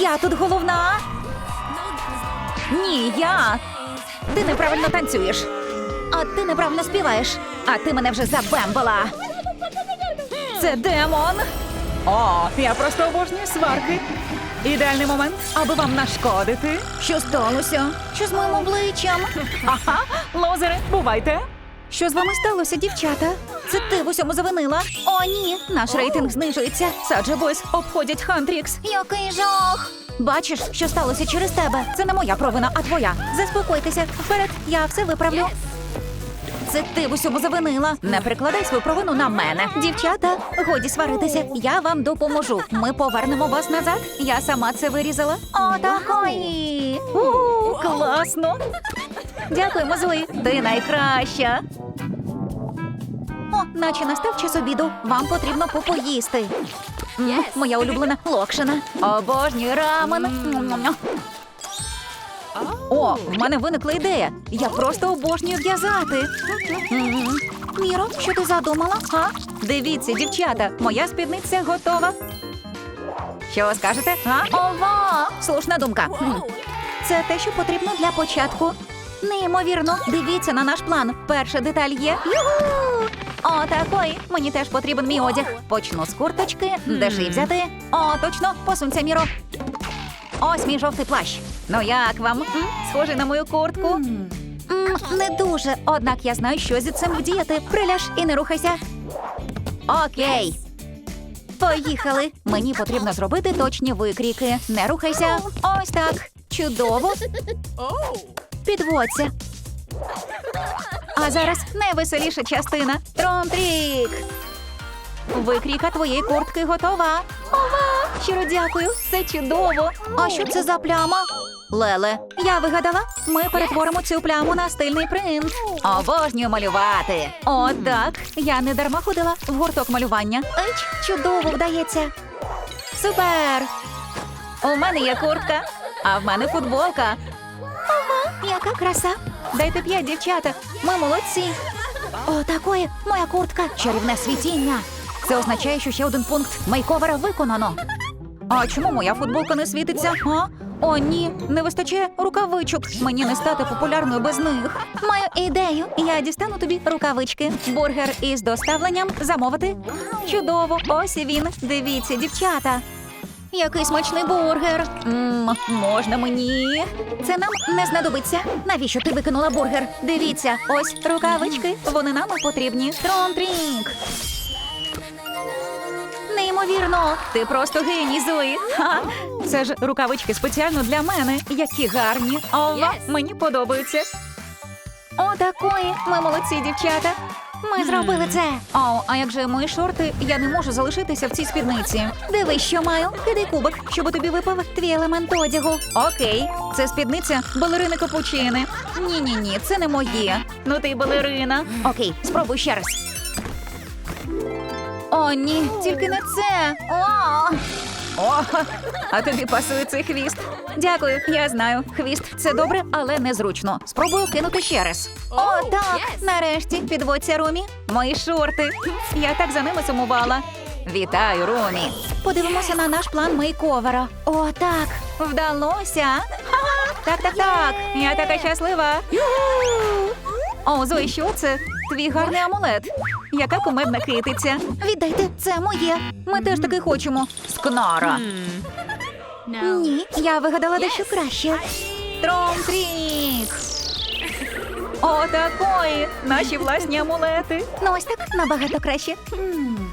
Я тут головна. Ні, я. Ти неправильно танцюєш. А ти неправильно співаєш. А ти мене вже забембала. Це демон. О, я просто обожнюю сварки. Ідеальний момент, аби вам нашкодити. Що сталося? Що з моїм обличчям? Ага, лозери, бувайте. Що з вами сталося, дівчата? Це ти в усьому завинила? О, ні, наш рейтинг знижується. Саджа Бойс обходять Хантрікс. Який жах! Бачиш, що сталося через тебе. Це не моя провина, а твоя. Заспокойтеся. Вперед, я все виправлю. Це ти в усьому завинила. Не перекладай свою провину на мене. Дівчата, годі сваритися. Я вам допоможу. Ми повернемо вас назад. Я сама це вирізала. О, такої. У, класно. Дякуємо, Зої. Ти найкраща. О, наче настав час обіду. Вам потрібно попоїсти. М, моя улюблена локшина. Обожнюю рамен. М-м-м. О, в мене виникла ідея. Я просто обожнюю в'язати. М. Міро, що ти задумала? А? Дивіться, дівчата, моя спідниця готова. Що скажете? А? Ова! Слушна думка. Хм. Це те, що потрібно для початку. Неймовірно, дивіться на наш план. Перша деталь є. Югу! О, такої. Мені теж потрібен мій одяг. Почну з курточки. Де ж її взяти? О, точно, посунься, Міро. Ось мій жовтий плащ. Ну як вам? Схожий на мою куртку? Не дуже. Однак я знаю, що зі цим вдіяти. Приляж і не рухайся. Окей. Поїхали. Мені потрібно зробити точні викрійки. Не рухайся. Ось так. Чудово. Підводься. А зараз найвеселіша частина. Тромтрік. Викрійка твоєї куртки готова. Ова! Щиро дякую. Це чудово. А що це за пляма? Леле, я вигадала. Ми перетворимо цю пляму на стильний принт. Обожнюю малювати. О, так. Я не дарма ходила в гурток малювання. Еч, чудово вдається. Супер! У мене є куртка, а в мене футболка. Яка краса! Дайте п'ять, дівчата. Ми молодці. О, такої моя куртка, чарівне світіння. Це означає, що ще один пункт мейковера виконано. А чому моя футболка не світиться? А? О, ні, не вистачає рукавичок. Мені не стати популярною без них. Маю ідею. Я дістану тобі рукавички. Бургер із доставленням замовити. Чудово, ось і він. Дивіться, дівчата. Який смачний бургер. Мм, можна мені. Це нам не знадобиться. Навіщо ти викинула бургер? Дивіться, ось рукавички. Вони нам потрібні. Тронтрінг. Неймовірно, ти просто геній, Зої. Ха. Це ж рукавички спеціально для мене. Які гарні. Ова, мені подобаються. О, такої. Ми молодці, дівчата. Ми зробили це. О, а як же мої шорти? Я не можу залишитися в цій спідниці. Дивись, що маю. Кидай кубик, щоб тобі випав твій елемент одягу. Окей, це спідниця балерини капучини. Ні, ні, ні, це не моє. Ну ти балерина. Окей, спробуй ще раз. О, ні, тільки не це. О! О, а тобі пасує цей хвіст. Дякую, я знаю. Хвіст це добре, але незручно. Спробую кинути ще раз. О, так. Нарешті підводься Румі. Мої шорти. Я так за ними сумувала. Вітаю, Румі. Подивимося на наш план мейковера. О, так. Вдалося. Так, так, так. Я така щаслива. О, Зої, що це? Твій гарний амулет. Яка кумедна китиця. Віддайте, це моє. Ми теж таки хочемо. Скнара. Ні, я вигадала дещо краще. Тромтрік. О, такої. Наші власні амулети. Ну, ось так набагато краще. М.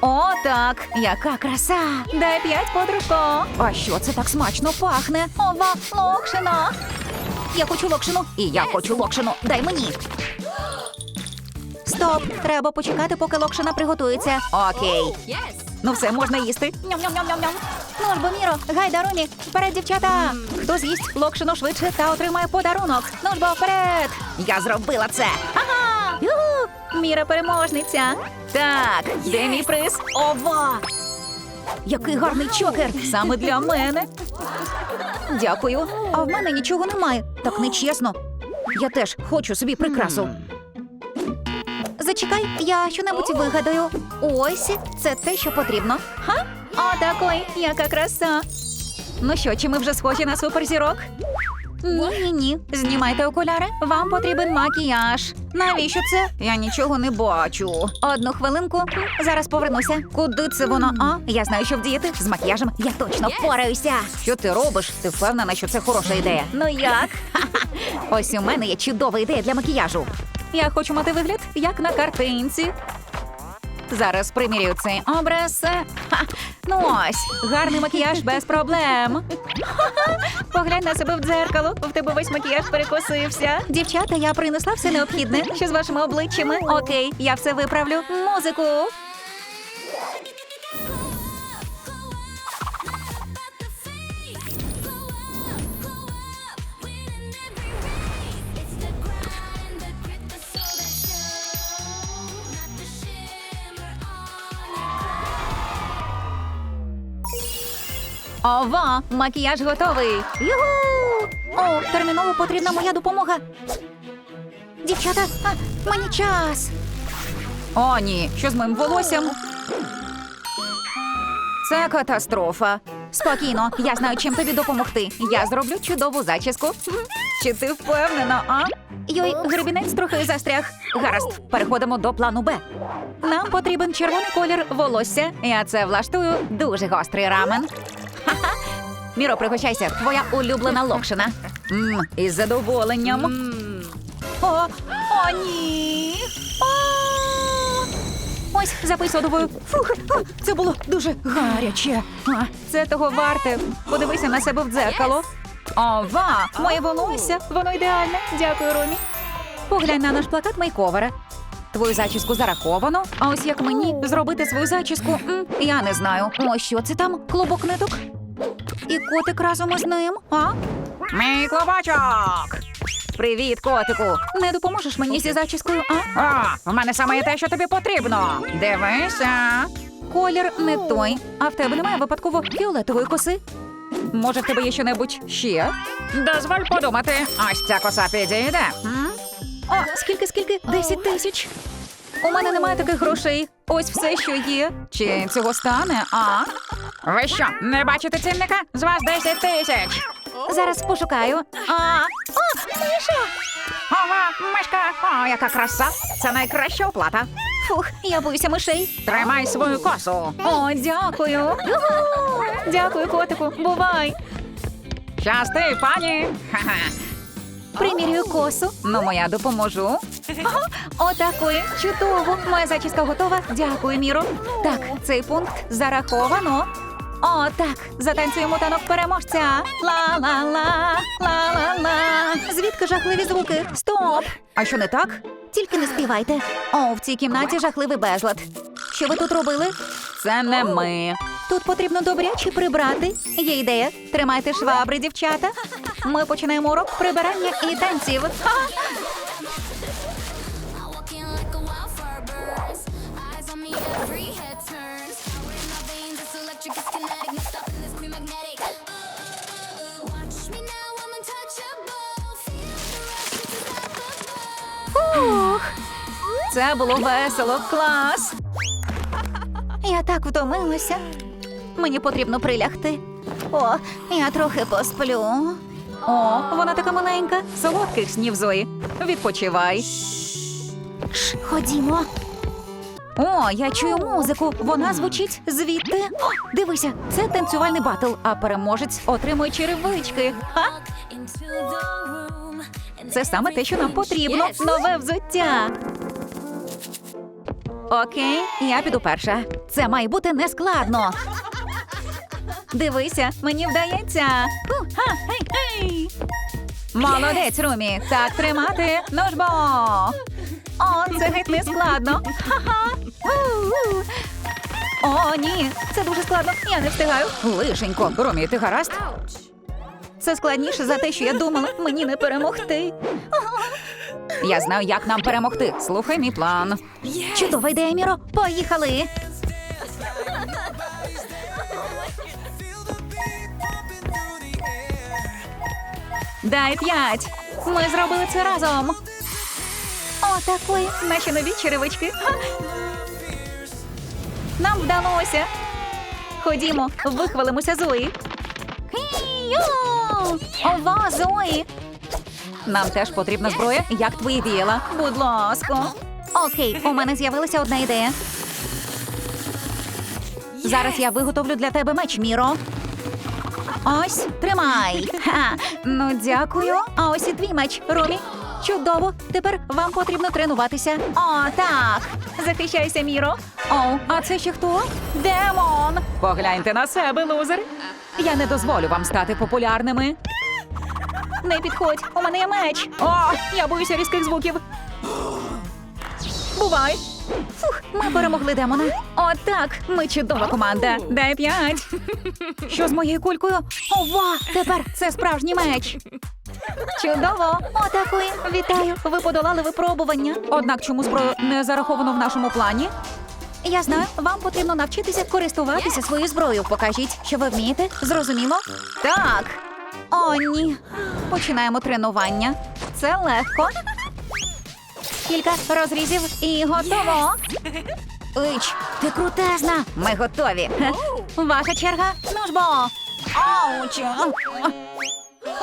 О, так, яка краса! Дай п'ять, подружко. А що це так смачно пахне? Ова, локшина. Я хочу локшину. І я хочу локшину. Дай мені. Стоп! Треба почекати, поки локшина приготується. Окей. Ну все, можна їсти. Ням-ням-ням-ням-ням. Ну ж бо, Міро, гайда Румі, вперед, дівчата! Хто з'їсть локшину швидше та отримає подарунок? Ну ж бо, вперед! Я зробила це! Ага! Юху! Міра переможниця! Так, де мій приз? Ова! Який гарний чокер! Саме для мене. Дякую. А в мене нічого немає. Так нечесно. Я теж хочу собі прикрасу. Зачекай, я щонебудь вигадаю. Ось це те, що потрібно. Ха? О, такой, яка краса. Ну що, чи ми вже схожі на суперзірок? Ні, ні, ні. Знімайте окуляри. Вам потрібен макіяж. Навіщо це? Я нічого не бачу. Одну хвилинку. Зараз повернуся. Куди це воно? А? Я знаю, що вдіяти. З макіяжем я точно впораюся. Що ти робиш? Ти впевнена, що це хороша ідея? Ну як? Ха-ха. Ось у мене є чудова ідея для макіяжу. Я хочу мати вигляд, як на картинці. Зараз примірюю цей образ. Ха, ну ось, гарний макіяж без проблем. Поглянь на себе в дзеркало. В тебе весь макіяж перекосився. Дівчата, я принесла все необхідне. Що з вашими обличчями? Окей, я все виправлю. Музику. Ова, макіяж готовий. Юху! О, терміново потрібна моя допомога. Дівчата, а, мені час. О, ні, що з моїм волоссям? Це катастрофа. Спокійно, я знаю, чим тобі допомогти. Я зроблю чудову зачіску. Чи ти впевнена, а? Йой, гребінець трохи застряг. Гаразд, переходимо до плану Б. Нам потрібен червоний колір волосся. Я це влаштую. Дуже гострий рамен. Міро, пригощайся, твоя улюблена локшина. Мм, із задоволенням. О, о, ні. О! Ось, запий содовою. Фух, а, це було дуже гаряче. А, це того варте. Подивися на себе в дзеркало. Ова, моє волосся, воно ідеальне. Дякую, Ромі. Поглянь на наш плакат мейковера. Твою зачіску зараховано. А ось як мені зробити свою зачіску? М, я не знаю. О, що це там? Клубок ниток? І котик разом із ним, а? Мій клубочок! Привіт, котику! Не допоможеш мені зі зачіскою, а? А, в мене саме є те, що тобі потрібно. Дивися. Колір не той. А в тебе немає випадково фіолетової коси? Може, в тебе є що-небудь ще? Дозволь подумати. Ось ця коса підійде. М? О, скільки, скільки? Десять тисяч. У мене немає таких грошей. Ось все, що є. Чи цього стане, а? Ви що, не бачите цінника? З вас 10 тисяч. Зараз пошукаю. А, о, миша! Ова, мишка! О, яка краса! Це найкраща оплата. Фух, я боюся мишей. Тримай свою косу. О, дякую. Юху! Дякую, котику. Бувай. Щасти, пані. Ха-ха. Примірюю косу. Ну, моя допоможу. Отакої. Чудово. Моя зачіска готова. Дякую, Міро. Так, цей пункт зараховано. О, так. Затанцюємо танок переможця. Ла-ла-ла, ла-ла-ла. Звідки жахливі звуки? Стоп! А що не так? Тільки не співайте. О, в цій кімнаті жахливий безлад. Що ви тут робили? Це не ми. Тут потрібно добряче прибрати. Є ідея. Тримайте швабри, дівчата. Ми починаємо урок прибирання і танців. Ха! Це було весело, клас. Я так втомилася. Мені потрібно прилягти. О, я трохи посплю. О, вона така маленька. Солодких снів Зої. Відпочивай. Шш, ходімо. О, я чую музику. Вона звучить звідти. О, дивися, це танцювальний батл, а переможець отримує черевички. Ха? Це саме те, що нам потрібно. Нове взуття. Окей, я піду перша. Це має бути нескладно. Дивися, мені вдається. Ха, гей, гей. Молодець, Румі. Так тримати. Ну ж бо. О, це геть не складно. Ха-ха. О, ні, це дуже складно. Я не встигаю. Лишенько, Румі, ти гаразд? Це складніше за те, що я думала. Мені не перемогти. Я знаю, як нам перемогти. Слухай мій план. Чудова ідея, Міро. Поїхали. Дай п'ять. Ми зробили це разом. О, такої. Наші нові черевички. Ха. Нам вдалося. Ходімо, вихвалимося Зої. Ова, Зої! Нам теж потрібна зброя, як твої діяла. Будь ласка. Окей, у мене з'явилася одна ідея. Зараз я виготовлю для тебе меч, Міро. Ось, тримай. Ха, ну дякую. А ось і твій меч, Ромі. Чудово. Тепер вам потрібно тренуватися. О, так. Захищайся, Міро. О, а це ще хто? Демон. Погляньте на себе, лузер. Я не дозволю вам стати популярними. Не підходь, у мене є меч. О, я боюся різких звуків. Бувай. Ми перемогли демона. О, так, ми чудова команда. Дай п'ять. Що з моєю кулькою? Ова! Тепер це справжній меч. Чудово! Отакої. Вітаю! Ви подолали випробування. Однак чому зброю не зараховано в нашому плані? Я знаю, вам потрібно навчитися користуватися своєю зброєю. Покажіть, що ви вмієте. Зрозуміло? Так. О, ні. Починаємо тренування. Це легко. Кілька розрізів і готово. Ич, ти крутезна. Ми готові. Ваша черга. Ну ж бо. Ауч.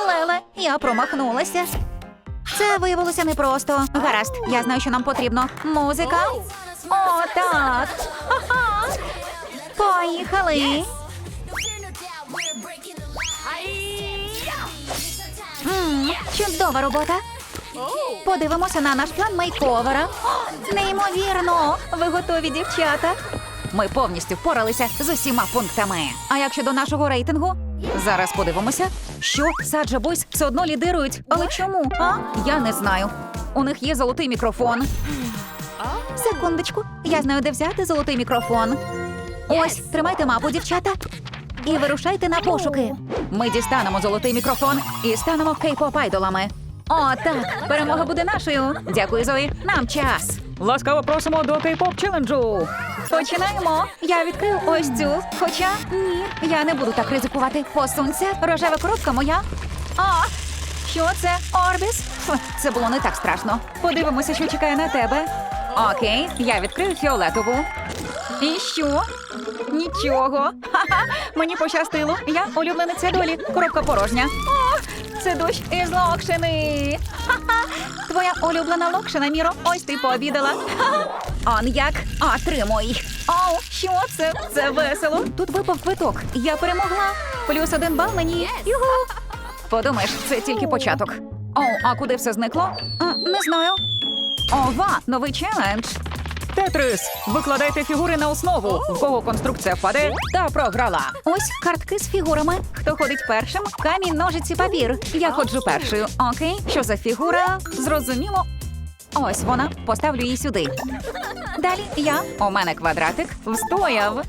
Леле, я промахнулася. Це виявилося непросто. Гаразд, я знаю, що нам потрібно. Музика. О, так. Поїхали. М, чудова робота. Подивимося на наш план мейковера. Неймовірно! Ви готові, дівчата? Ми повністю впоралися з усіма пунктами. А як щодо нашого рейтингу? Зараз подивимося, що Саджа Бойс все одно лідирують. Але чому? А? Я не знаю. У них є золотий мікрофон. Секундочку, я знаю, де взяти золотий мікрофон. Ось, тримайте мапу, дівчата. І вирушайте на пошуки. Ми дістанемо золотий мікрофон і станемо кей-поп айдолами. О, так, перемога буде нашою. Дякую, Зої. Нам час. Ласкаво просимо до кей-поп челенджу. Починаємо. Я відкрив ось цю. Хоча ні, я не буду так ризикувати. Посунься, рожева коробка моя. А, що це? Орбіс? Фу, це було не так страшно. Подивимося, що чекає на тебе. Окей, я відкрив фіолетову. І що? Нічого. Ха-ха, мені пощастило. Я улюблениця долі. Коробка порожня. Це дощ із локшини. Ха-ха. Твоя улюблена локшина, Міро. Ось ти пообідала. Ха-ха. Он як? Отримуй. Оу, що це? Це весело. Тут випав квиток. Я перемогла. Плюс один бал мені. Югу. Подумаєш, це тільки початок. О, а куди все зникло? А, не знаю. Ова, новий челендж. Тетрис, викладайте фігури на основу. В кого конструкція впаде, та програла. Ось картки з фігурами. Хто ходить першим? Камінь, ножиці, папір. Я ходжу першою. Окей, що за фігура? Зрозуміло. Ось вона. Поставлю її сюди. Далі я. У мене квадратик. Встояв.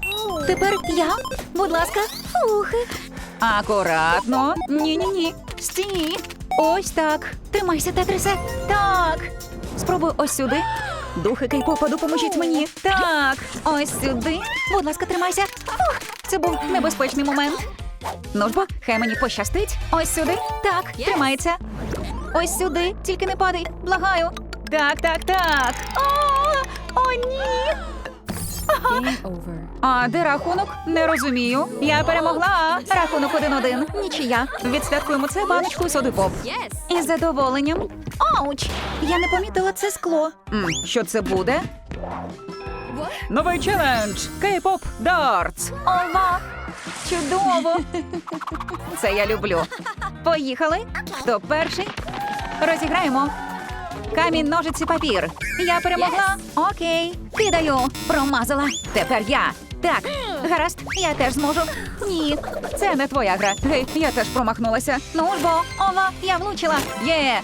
Тепер я. Будь ласка. Ух. Акуратно. Ні-ні-ні. Стій. Ось так. Тримайся, Тетрисе. Так. Спробуй ось сюди. Духи кейпопа, допоможіть мені. Так, ось сюди. Будь ласка, тримайся. Ух, це був небезпечний момент. Ну ж бо, хай мені пощастить. Ось сюди. Так, тримається. Ось сюди. Тільки не падай. Благаю. Так, так, так. О, о ні. А де рахунок? Не розумію. Я перемогла. Рахунок 1-1. Нічия. Відсвяткуємо це баночкою соди поп. Із задоволенням. Ауч! Я не помітила це скло. М, що це буде? Новий челендж! Кей-поп дартс! Ова! Чудово! Це я люблю. Поїхали. Хто перший? Розіграємо. Камінь, ножиці, папір. Я перемогла. Окей. Кидаю. Промазала. Тепер я. Так, гаразд, я теж зможу. Ні, це не твоя гра. Гей, я теж промахнулася. Ну ж бо, ова, я влучила. Є.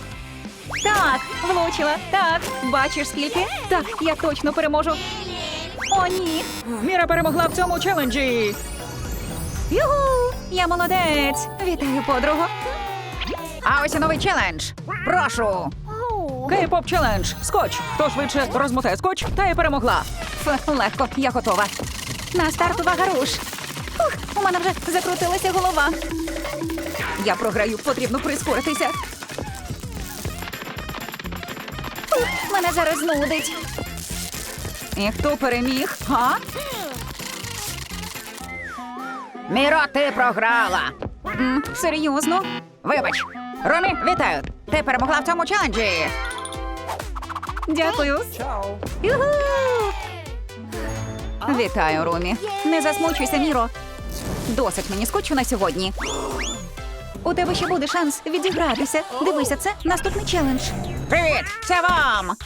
Так, влучила. Так, бачиш скільки? Так, я точно переможу. О, ні. Міра перемогла в цьому челенджі. Юху! Я молодець. Вітаю, подругу. А ось і новий челендж. Прошу. Кей-поп челендж. Скотч. Хто швидше розмотає скотч, та й перемогла. Ф, легко, я готова. На старт увага руш. Ух, у мене вже закрутилася голова. Я програю, потрібно прискоритися. Ух, мене зараз знудить. І хто переміг? Га? Міро, ти програла. М, серйозно? Вибач. Ромі, вітаю. Ти перемогла в цьому челенджі. Дякую. Юху! Вітаю, Ромі. Не засмучуйся, Міро. Досить мені скотчу на сьогодні. У тебе ще буде шанс відігратися. Дивися, це наступний челендж. Привіт! Це вам!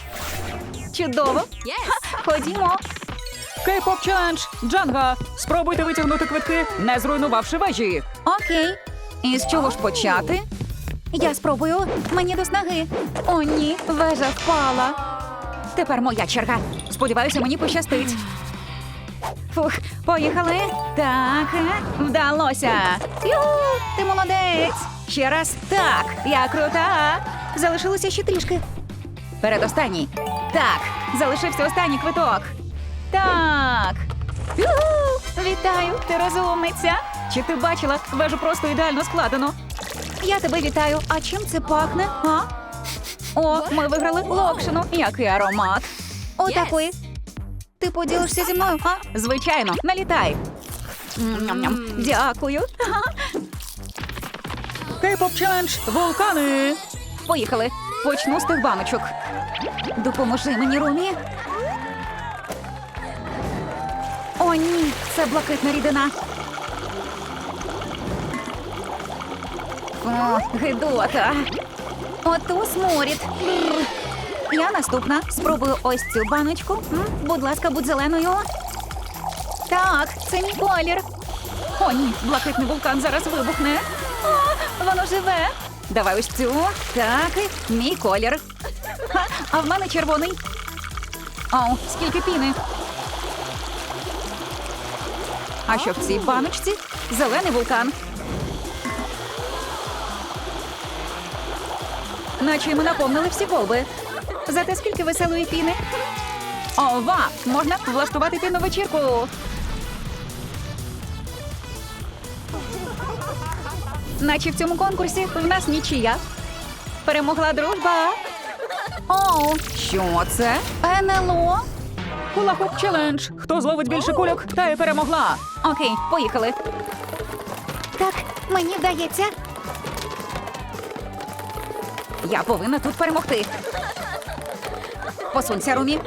Чудово! Ха, Ходімо. Кей-поп челендж! Джанга! Спробуйте витягнути квитки, не зруйнувавши вежі. Окей. І з чого ж почати? Я спробую. Мені до снаги. О, ні, вежа впала. Тепер моя черга. Сподіваюся, мені пощастить. Фух, поїхали. Так, вдалося. Юху, ти молодець. Ще раз. Так, я крута. Залишилося ще трішки. Передостанній. Так, залишився останній квиток. Так. Юху! Вітаю, ти розумниця. Чи ти бачила вежу просто ідеально складено? Я тебе вітаю. А чим це пахне? А? О, ми виграли локшину. Який аромат. Отакий. Ти поділишся зі мною? А? Звичайно, налітай. Ням-ням. Дякую. Кей-поп челендж вулкани. Поїхали. Почну з тих баночок. Допоможи мені, Румі. О, ні, це блакитна рідина. О, гидота. Ото сморід. Я наступна. Спробую ось цю баночку. Будь ласка, будь зеленою. Так, це мій колір. О, ні, блакитний вулкан зараз вибухне. О, воно живе. Давай ось цю. Так, мій колір. А в мене червоний. Оу, скільки піни. А що в цій баночці? Зелений вулкан. Наче ми наповнили всі колби. Зате скільки веселої піни. Ова! Можна влаштувати пінну вечірку. Наче в цьому конкурсі в нас нічия. Перемогла дружба. Оу, що це? НЛО? Хула-хуп челендж. Хто зловить більше кульок, та й перемогла. Окей, поїхали. Так, мені вдається. Я повинна тут перемогти. Посунься, Румі.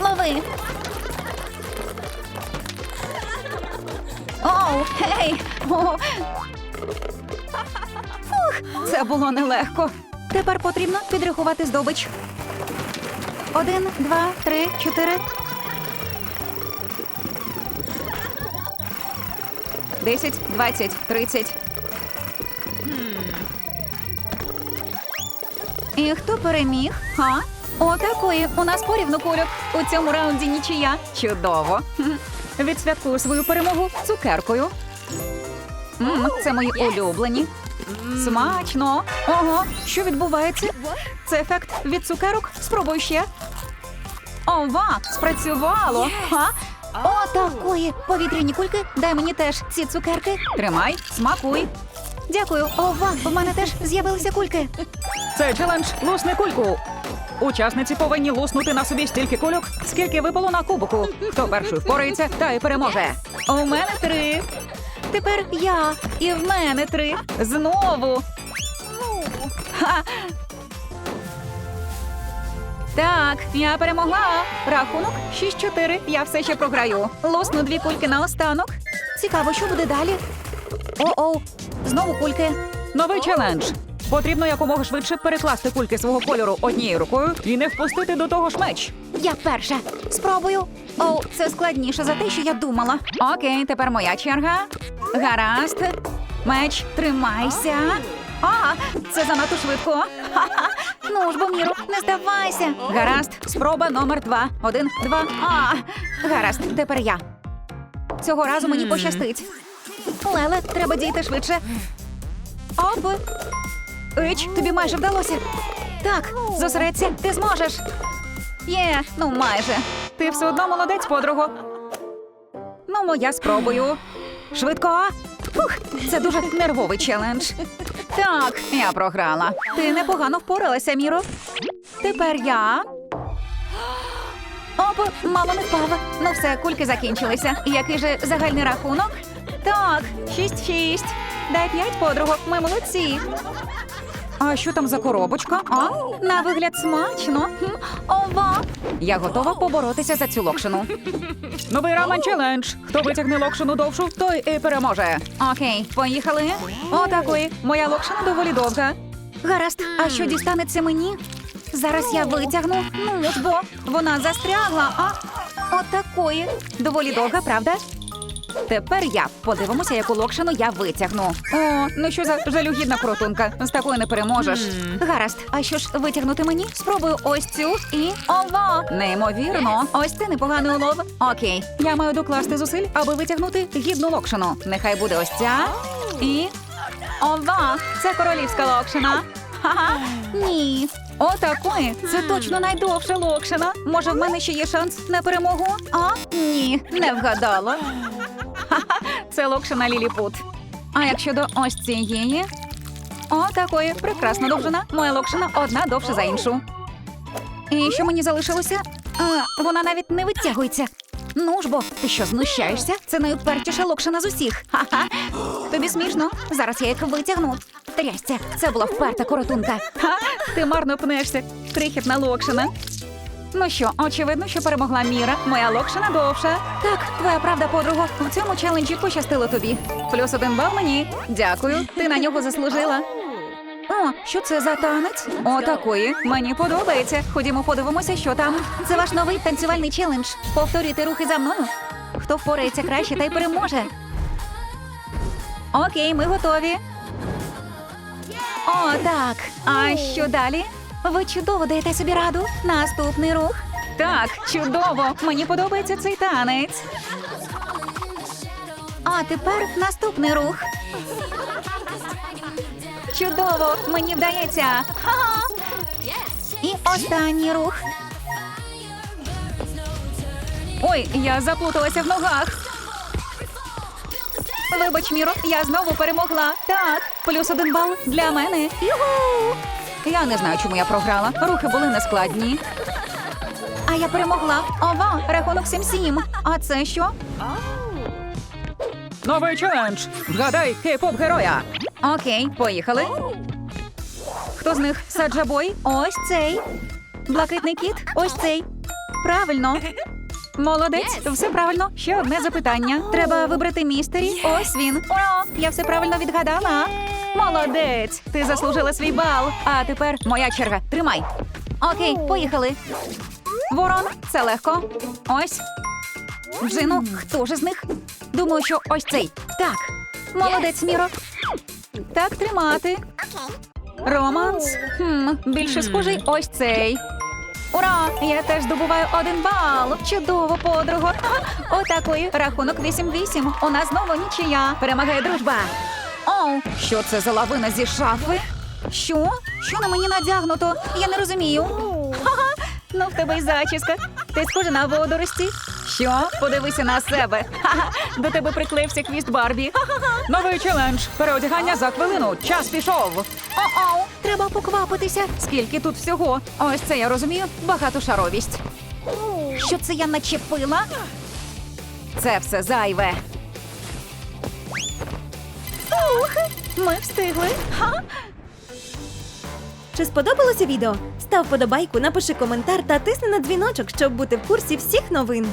Лови. Оу, гей! Фух, це було нелегко. Тепер потрібно підрахувати здобич. Один, два, три, чотири. Десять, двадцять, тридцять. І хто переміг? Ха? О, такої. У нас порівну кульок. У цьому раунді нічия. Чудово. Відсвяткую свою перемогу цукеркою. М, це мої улюблені. Смачно. Ого, що відбувається? Це ефект від цукерок. Спробуй ще. Ова, спрацювало. Ха? О, такої. Повітряні кульки. Дай мені теж ці цукерки. Тримай, смакуй. Дякую. Ова, в мене теж з'явилися кульки. Це челендж лусни кульку. Учасниці повинні луснути на собі стільки кульок, скільки випало на кубоку. Хто перший впорається, та й переможе. У мене три. Тепер я. І в мене три. Знову. Ха. Так, я перемогла. Рахунок 6-4. Я все ще програю. Лосну дві кульки на останок. Цікаво, що буде далі. О-оу, знову кульки. Новий челендж. Потрібно якомога швидше перекласти кульки свого кольору однією рукою і не впустити до того ж меч. Я перша. Спробую. О, це складніше за те, що я думала. Окей, тепер моя черга. Гаразд. Меч, тримайся. А, це занадто швидко. Ха-ха. Ну ж бо, Міру, не здавайся. Гаразд, спроба номер два. Один, два. А, гаразд, тепер я. Цього разу мені пощастить. Леле, треба дійти швидше. Оп. Ич, тобі майже вдалося. Так, зосередься, ти зможеш. Є, ну майже. Ти все одно молодець, подруго. Ну, мо я спробую. Швидко. Фух, це дуже нервовий челендж. Так, я програла. Ти непогано впоралася, Міро. Тепер я. Оп! Мало не впала. Ну все, кульки закінчилися. Який же загальний рахунок? Так, 6-6. Дай п'ять подругок. ми молодці. А що там за коробочка? А, на вигляд смачно. Ова. Я готова поборотися за цю локшину. Новий рамен челендж. Хто витягне локшину довшу, той і переможе. Окей, поїхали. Отакої. Моя локшина доволі довга. Гаразд, а що дістанеться мені? Зараз я витягну. Ну ж бо, вона застрягла, а отакої. Доволі довга, правда? Тепер я подивимося, яку локшину я витягну. О, ну що за жалюгідна крутунка. З такою не переможеш. Гаразд, а що ж витягнути мені? Спробую ось цю і ова. Неймовірно. Ось це непоганий улов. Окей. Я маю докласти зусиль, аби витягнути гідну локшину. Нехай буде ось ця. І ова, це королівська локшина. Ха-ха. Ні. Отакої. Це точно найдовша локшина. Може, в мене ще є шанс на перемогу? А? Ні, не вгадала. Це локшина Ліліпут. А як щодо ось цієї? О, такої прекрасна довжина. Моя локшина одна довша за іншу. І що мені залишилося? А, вона навіть не витягується. Ну ж бо, ти що знущаєшся? Це найупертіша локшина з усіх. Ха-ха. Тобі смішно? Зараз я їх витягну. Трясця, це була вперта коротунка. Ха, ти марно пнешся. Крихітна локшина. Ну що, очевидно, що перемогла Міра. Моя локшина довша. Так, твоя правда, подруга. В цьому челенджі пощастило тобі. Плюс один бал мені. Дякую, ти на нього заслужила. О, що це за танець? Отакої. Мені подобається. Ходімо, подивимося, що там. Це ваш новий танцювальний челендж. Повторюйте рухи за мною. Хто впорається краще, та й переможе. Окей, ми готові. О, так. А що далі? Ви чудово даєте собі раду. Наступний рух. Так, чудово. Мені подобається цей танець. А тепер наступний рух. Чудово, мені вдається. Ха-ха. І останній рух. Ой, я заплуталася в ногах. Вибач, Міро, я знову перемогла. Так, плюс один бал для мене. Юху! Я не знаю, чому я програла. Рухи були нескладні. А я перемогла. Ова, рахунок 7-7. А це що? Новий челендж. Вгадай кей-поп героя. Окей, поїхали. Хто з них Саджабой? Ось цей. Блакитний кіт. Ось цей. Правильно. Молодець, все правильно. Ще одне запитання. Треба вибрати містері. Ось він. Ура! Я все правильно відгадала. Молодець! Ти заслужила свій бал. А тепер моя черга. Тримай. Окей, поїхали. Ворон, це легко. Ось. Джину, хто ж з них? Думаю, що ось цей. Так. Молодець, Міро. Так тримати. Романс. Хм, більше схожий ось цей. Ура! Я теж здобуваю один бал. Чудово, подруго. Отакої. Рахунок 8-8. У нас знову нічия. Перемагає дружба. Оу, Що це за лавина зі шафи? що? Що на мені надягнуто? Я не розумію. Ха-ха. Ну, в тебе й зачіска. Ти схожа на водорості. Що? Подивися на себе. Ха-ха. До тебе приклеївся хвіст Барбі. Новий челендж. Переодягання за хвилину. Час пішов. О-оу, треба поквапитися. Скільки тут всього? Ось це я розумію. Багатошаровість. Що це я начепила? Це все зайве. Ух, ми встигли. Ха. Чи сподобалося відео? Став подобайку, напиши коментар та тисни на дзвіночок, щоб бути в курсі всіх новин.